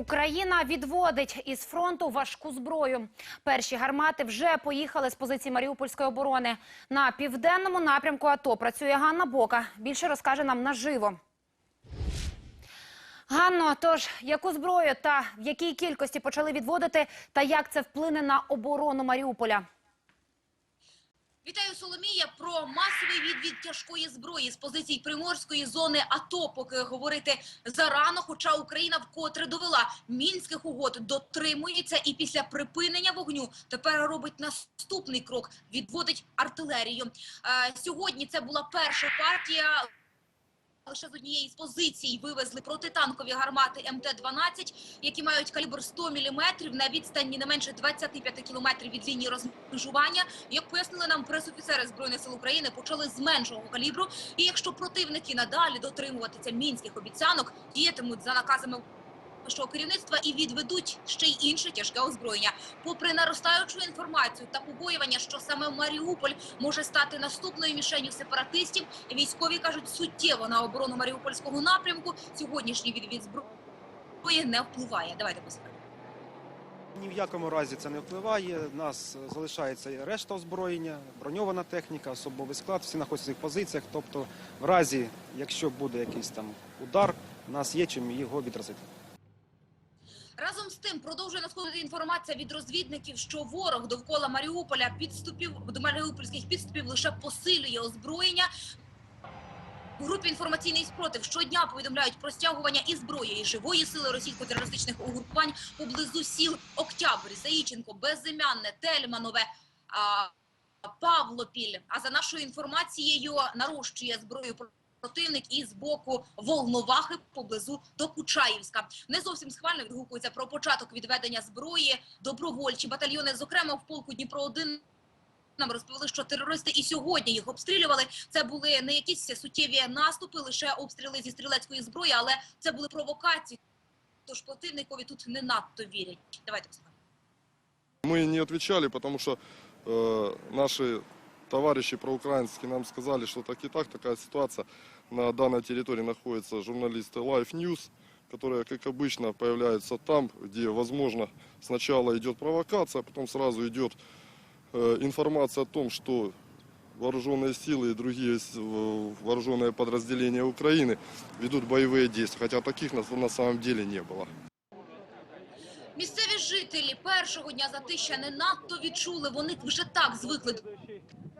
Україна відводить із фронту важку зброю. Перші гармати вже поїхали з позиції Маріупольської оборони. На південному напрямку АТО працює Ганна Бока. Більше розкаже нам наживо. Ганно, тож яку зброю та в якій кількості почали відводити, та як це вплине на оборону Маріуполя? Вітаю Соломія про масовий відвід тяжкої зброї з позицій приморської зони АТО. Поки говорити зарано, хоча Україна вкотре довела мінських угод дотримується і після припинення вогню тепер робить наступний крок відводить артилерію. Е, сьогодні це була перша партія. Лише з однієї з позицій вивезли протитанкові гармати МТ-12, які мають калібр 100 мм на відстані не менше 25 кілометрів від лінії розмежування. Як пояснили нам пресофіцери Збройних сил України, почали з меншого калібру. І якщо противники надалі дотримуватися мінських обіцянок, діятимуть за наказами вищого керівництва і відведуть ще й інше тяжке озброєння. Попри наростаючу інформацію та побоювання, що саме Маріуполь може стати наступною мішенью сепаратистів, військові кажуть суттєво на оборону Маріупольського напрямку. Сьогоднішній відвід зброї не впливає. Давайте послухаємо. Ні в якому разі це не впливає. У нас залишається решта озброєння, броньована техніка, особовий склад, всі знаходяться в своїх позиціях. Тобто, в разі, якщо буде якийсь там удар, у нас є чим його відразити. Разом з тим продовжує надходити інформація від розвідників, що ворог довкола Маріуполя підступів до маріупольських підступів лише посилює озброєння. У групі інформаційний спротив щодня повідомляють про стягування і зброї, і живої сили російсько-терористичних угрупувань поблизу сіл Октябрь, Заїченко, Безім'янне, Тельманове, Павлопіль. А за нашою інформацією нарощує зброю противник і з боку Волновахи поблизу до Кучаївська. Не зовсім схвально відгукується про початок відведення зброї. Добровольчі батальйони, зокрема в полку Дніпро 1 нам розповіли, що терористи і сьогодні їх обстрілювали. Це були не якісь суттєві наступи, лише обстріли зі стрілецької зброї, але це були провокації. Тож противникові тут не надто вірять. Давайте послухаємо. Мы не отвечали, потому что э, наши товарищи проукраинские нам сказали, что так и так, такая ситуация. На данной территории находятся журналисты Life News, которые, как обычно, появляются там, где, возможно, сначала идет провокация, а потом сразу идет э, информация о том, что вооруженные силы и другие с- в- вооруженные подразделения Украины ведут боевые действия, хотя таких на, на самом деле не было. Місцеві жителі першого дня затища не надто відчули. Вони вже так звикли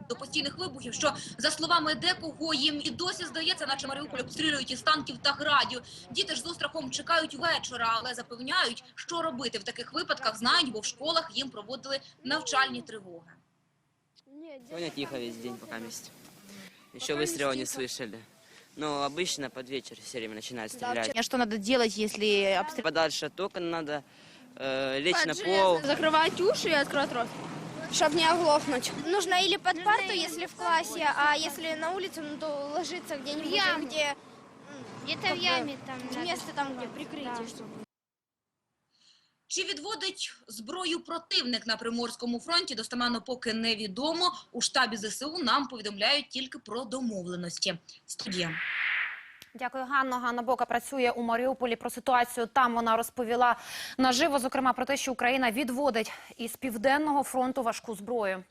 до постійних вибухів, що за словами декого їм і досі здається, наче Маріуполь обстрілюють із танків та градів. Діти ж з острахом чекають вечора, але запевняють, що робити в таких випадках знають, бо в школах їм проводили навчальні тривоги. Сегодня тихо весь день пока месяц. Еще выстрела не слышали. Но обычно под вечер все время начинают стрелять. А что надо делать, если обстрел? Подальше от окон надо э, лечь на пол. Закрывать уши и открывать рот. Чтобы не оглохнуть. Нужно или под парту, если в классе, а если на улице, ну, то ложиться где-нибудь, яму. где Где-то Как в бы яме там. надо. место там, где прикрытие, чтобы. Чи відводить зброю противник на Приморському фронті, достеменно поки невідомо. У штабі ЗСУ нам повідомляють тільки про домовленості. Студія. Дякую, Ганно. Ганна Бока працює у Маріуполі. Про ситуацію там вона розповіла наживо, зокрема про те, що Україна відводить із південного фронту важку зброю.